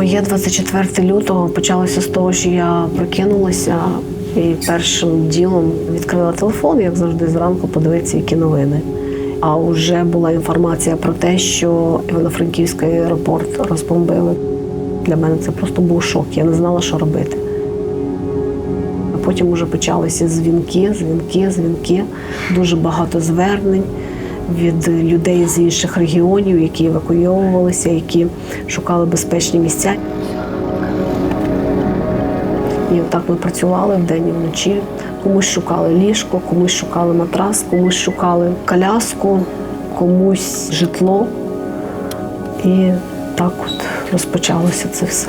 Моє 24 лютого почалося з того, що я прокинулася і першим ділом відкрила телефон, як завжди, зранку подивитися, які новини. А вже була інформація про те, що Івано-Франківський аеропорт розбомбили. Для мене це просто був шок. Я не знала, що робити. А потім вже почалися дзвінки, дзвінки, дзвінки, дуже багато звернень від людей з інших регіонів, які евакуйовувалися, які шукали безпечні місця. І отак ми працювали вдень і вночі. Комусь шукали ліжко, комусь шукали матрас, комусь шукали коляску, комусь житло. І так от розпочалося це все.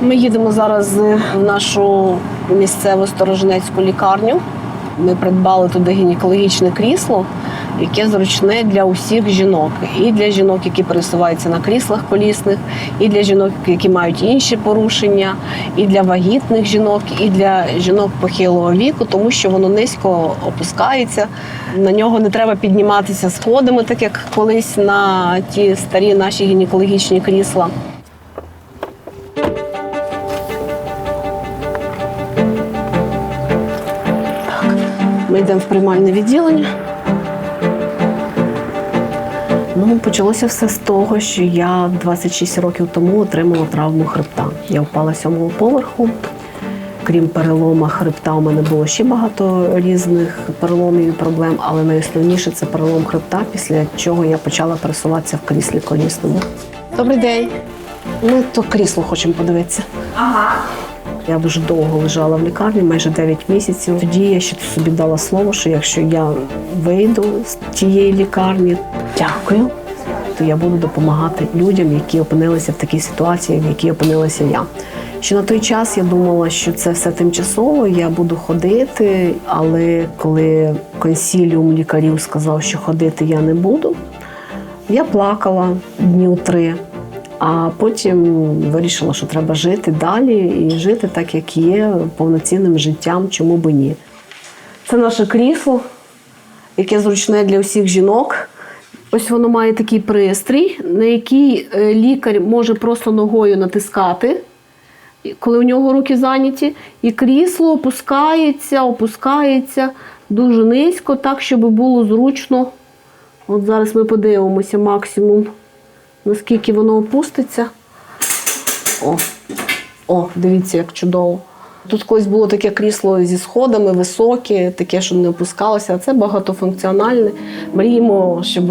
Ми їдемо зараз в нашу місцеву сторожинецьку лікарню. Ми придбали туди гінекологічне крісло, яке зручне для усіх жінок. І для жінок, які пересуваються на кріслах колісних, і для жінок, які мають інші порушення, і для вагітних жінок, і для жінок похилого віку, тому що воно низько опускається. На нього не треба підніматися сходами, так як колись на ті старі наші гінекологічні крісла. Йдемо в приймальне відділення. Ну, почалося все з того, що я 26 років тому отримала травму хребта. Я впала сьомого поверху. Крім перелома хребта, у мене було ще багато різних переломів і проблем, але найосновніше це перелом хребта, після чого я почала пересуватися в кріслі колісному. Добрий день. Ми то крісло хочемо подивитися. Я дуже довго лежала в лікарні, майже 9 місяців. Тоді я ще собі дала слово, що якщо я вийду з тієї лікарні, дякую, то я буду допомагати людям, які опинилися в такій ситуації, в якій опинилася я. Ще на той час я думала, що це все тимчасово, я буду ходити, але коли консіліум лікарів сказав, що ходити я не буду, я плакала днів три. А потім вирішила, що треба жити далі і жити так, як є, повноцінним життям, чому би ні. Це наше крісло, яке зручне для усіх жінок. Ось воно має такий пристрій, на який е, лікар може просто ногою натискати, коли у нього руки зайняті, і крісло опускається, опускається дуже низько, так, щоб було зручно. От зараз ми подивимося максимум наскільки воно опуститься. О, о, дивіться, як чудово. Тут колись було таке крісло зі сходами, високе, таке, що не опускалося, а це багатофункціональне. Мріємо, щоб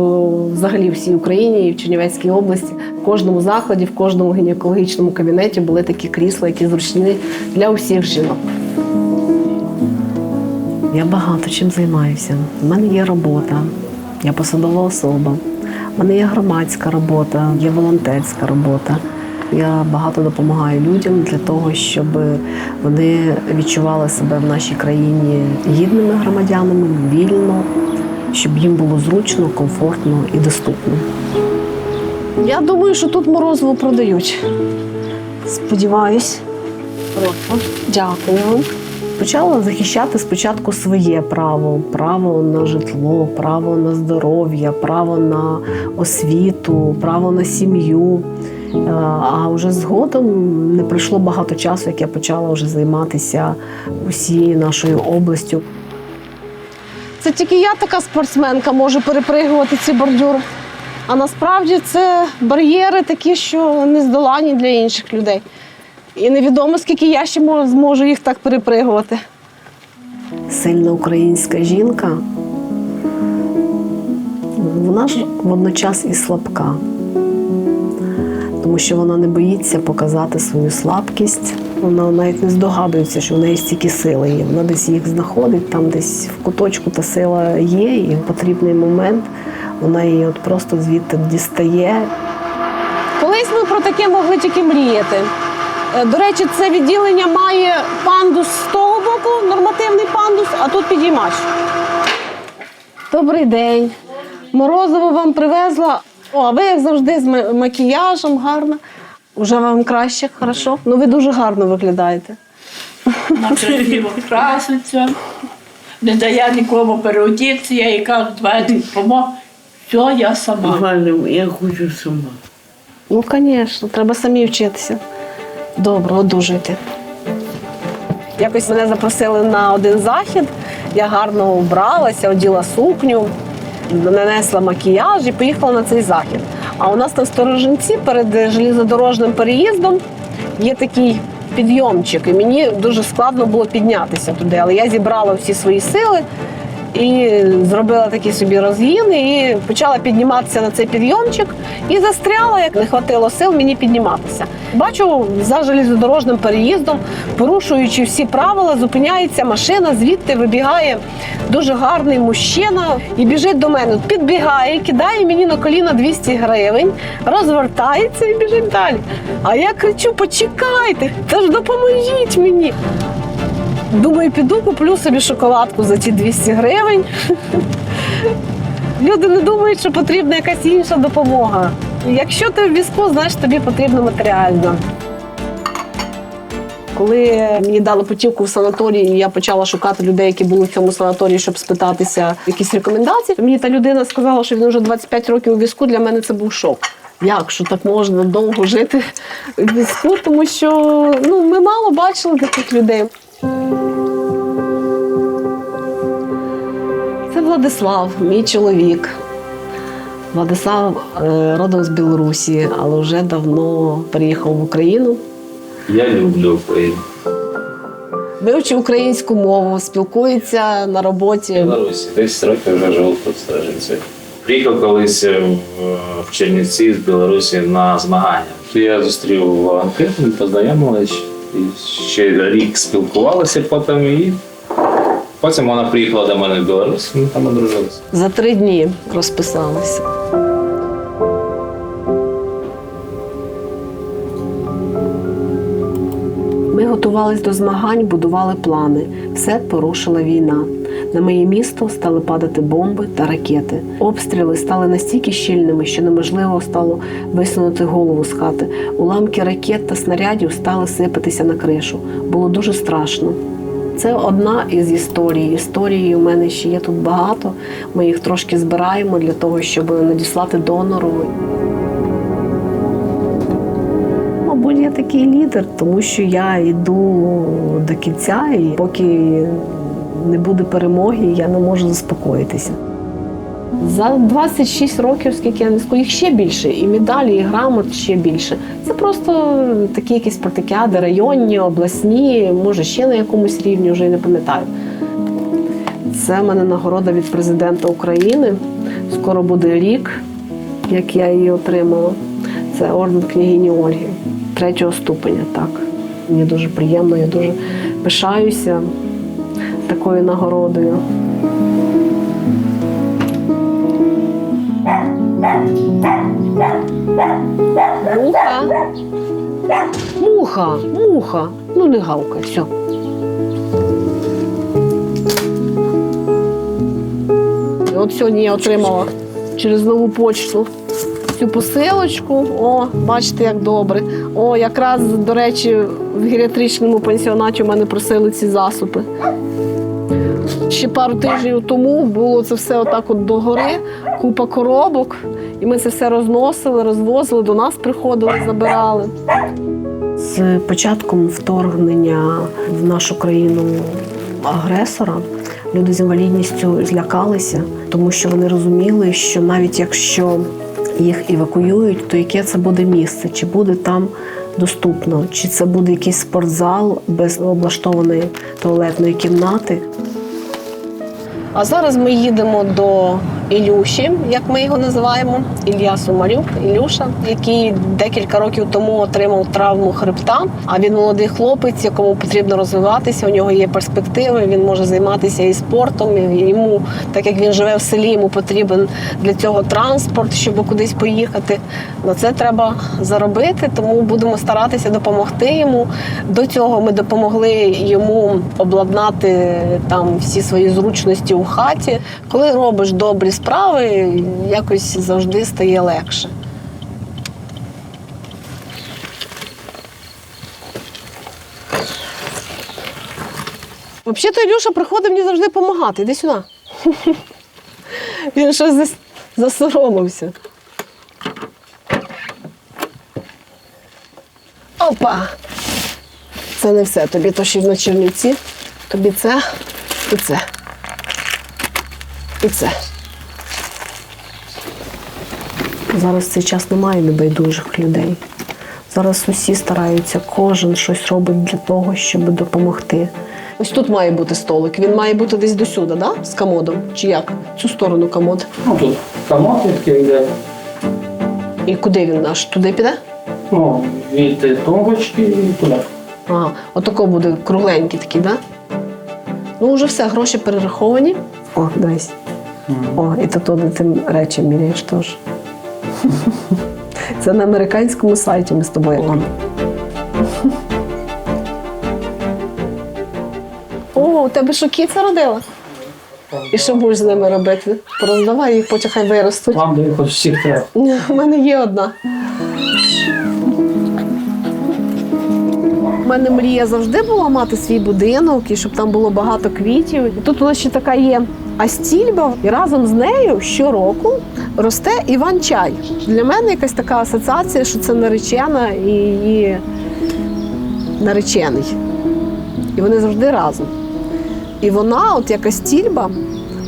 взагалі всій Україні і в Чернівецькій області, в кожному закладі, в кожному гінекологічному кабінеті були такі крісла, які зручні для усіх жінок. Я багато чим займаюся. У мене є робота, я посадова особа. У мене є громадська робота, є волонтерська робота. Я багато допомагаю людям для того, щоб вони відчували себе в нашій країні гідними громадянами, вільно, щоб їм було зручно, комфортно і доступно. Я думаю, що тут морозиво продають. Сподіваюсь. Дякую. Почала захищати спочатку своє право: право на житло, право на здоров'я, право на освіту, право на сім'ю. Е, А вже згодом не пройшло багато часу, як я почала вже займатися усією нашою областю. Це тільки я така спортсменка можу перепригувати ці бордюри. А насправді це бар'єри такі, що не здолані для інших людей. І невідомо, скільки я ще зможу їх так перепригувати. Сильна українська жінка, вона ж водночас і слабка, тому що вона не боїться показати свою слабкість. Вона навіть не здогадується, що в неї стільки сили є. Вона десь їх знаходить, там десь в куточку та сила є, і в потрібний момент вона її от просто звідти дістає. Колись ми про таке могли тільки мріяти. Е, До речі, це відділення має пандус з того боку, нормативний пандус, а тут підіймач. Добрий день. Морозиво вам привезла. О, а ви, як завжди, з макіяжем гарно. Уже вам краще, хорошо. Ну ви дуже гарно виглядаєте. на красиво краситься, не дає нікому переодітися, я їй кажу, давай допомог. Все, я сама. Галя, я хочу сама. Ну, звісно, треба самі вчитися. Добре, одужуйте. Якось мене запросили на один захід. Я гарно вбралася, оділа сукню, нанесла макіяж і поїхала на цей захід. А у нас на сторожинці перед железнодорожним переїздом є такий підйомчик, і мені дуже складно було піднятися туди. Але я зібрала всі свої сили і зробила такий собі розгін, і почала підніматися на цей підйомчик і застряла, як не хватило сил мені підніматися. Бачу, за железнодорожним переїздом, порушуючи всі правила, зупиняється машина, звідти вибігає дуже гарний мужчина і біжить до мене. Підбігає, кидає мені на коліна 200 гривень, розвертається і біжить далі. А я кричу: почекайте, та ж допоможіть мені. Думаю, піду куплю собі шоколадку за ті 200 гривень. Люди не думають, що потрібна якась інша допомога. Якщо ти в візку, значить тобі потрібна матеріальна. Коли мені дали путівку в санаторій, і я почала шукати людей, які були в цьому санаторії, щоб спитатися якісь рекомендації. Мені та людина сказала, що він вже 25 років у візку. Для мене це був шок. Як що так можна довго жити в візку? Тому що ну, ми мало бачили таких людей. Це Владислав, мій чоловік. Владислав е, родом з Білорусі, але вже давно переїхав в Україну. Я люблю Україну. Вивчив українську мову, спілкується на роботі. В Білорусі 10 років вже живу тут в Приїхав колись в, в Чернівці з Білорусі на змагання. Я зустрів ми познайомились, ще рік спілкувалися потім і потім вона приїхала до мене в Білорусь, ми там одружилися. За три дні розписалися. Ми готувались до змагань, будували плани. Все порушила війна. На моє місто стали падати бомби та ракети. Обстріли стали настільки щільними, що неможливо стало висунути голову з хати. Уламки ракет та снарядів стали сипатися на кришу. Було дуже страшно. Це одна із історій. Історії у мене ще є тут багато. Ми їх трошки збираємо для того, щоб надіслати донору. Мабуть, я такий лідер, тому що я йду до кінця, і поки не буде перемоги, я не можу заспокоїтися. За 26 років, скільки я несу, їх ще більше, і медалі, і грамот ще більше. Це просто такі якісь спартакіади, районні, обласні, може ще на якомусь рівні, вже й не пам'ятаю. Це в мене нагорода від президента України. Скоро буде рік, як я її отримала. Це орден княгині Ольги третього ступеня. Так. Мені дуже приємно, я дуже пишаюся такою нагородою. Муха. Муха, муха. Ну не гавкай, все. От сьогодні я отримала через нову почту цю посилочку. О, бачите, як добре. О, якраз, до речі, в геріатричному пансіонаті у мене просили ці засоби. Ще пару тижнів тому було це все отак от догори, купа коробок, і ми це все розносили, розвозили, до нас приходили, забирали. З початком вторгнення в нашу країну агресора люди з інвалідністю злякалися, тому що вони розуміли, що навіть якщо їх евакуюють, то яке це буде місце? Чи буде там доступно, чи це буде якийсь спортзал без облаштованої туалетної кімнати? А зараз ми їдемо до Ілюші, як ми його називаємо, Ілля Сумарюк, Ілюша, який декілька років тому отримав травму хребта. А він молодий хлопець, якому потрібно розвиватися. У нього є перспективи. Він може займатися і спортом. І йому, так як він живе в селі, йому потрібен для цього транспорт, щоб кудись поїхати. На це треба заробити, тому будемо старатися допомогти йому. До цього ми допомогли йому обладнати там всі свої зручності у хаті. Коли робиш добрі справи, якось завжди стає легше. Взагалі-то Ілюша приходить мені завжди допомагати. Іди сюди. Він щось зас- засоромився. Опа! Це не все. Тобі то ще на чернівці. Тобі це і це. І це. Зараз в цей час немає небайдужих людей. Зараз усі стараються, кожен щось робить для того, щоб допомогти. Ось тут має бути столик. Він має бути десь досюди, да? з комодом? Чи як? Цю сторону комод. Ну тут комод відкрив йде. І куди він аж? Туди піде? Ну, від тумбочки і туди. Ага, отако буде кругленький такий, да? Ну, вже все, гроші перераховані. О, дивись. О, і тут один тим речі міряєш теж. Це на американському сайті ми з тобою. Он. О, у тебе що кіця родила? І що будеш з ними робити? Пороздавай їх, потім хай виростуть. Вам даю хоч всіх треба. У мене є одна. У мене мрія завжди була мати свій будинок і щоб там було багато квітів. І тут нас ще така є астільба, і разом з нею щороку росте іван-чай. Для мене якась така асоціація, що це наречена і її наречений. І вони завжди разом. І вона, от як астільба,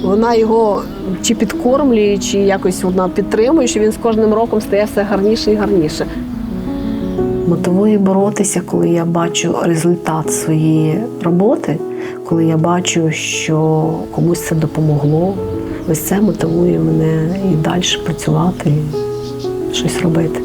вона його чи підкормлює, чи якось вона підтримує, що він з кожним роком стає все гарніше і гарніше. Мотивує боротися, коли я бачу результат своєї роботи, коли я бачу, що комусь це допомогло. Ось це мотивує мене і далі працювати, щось робити.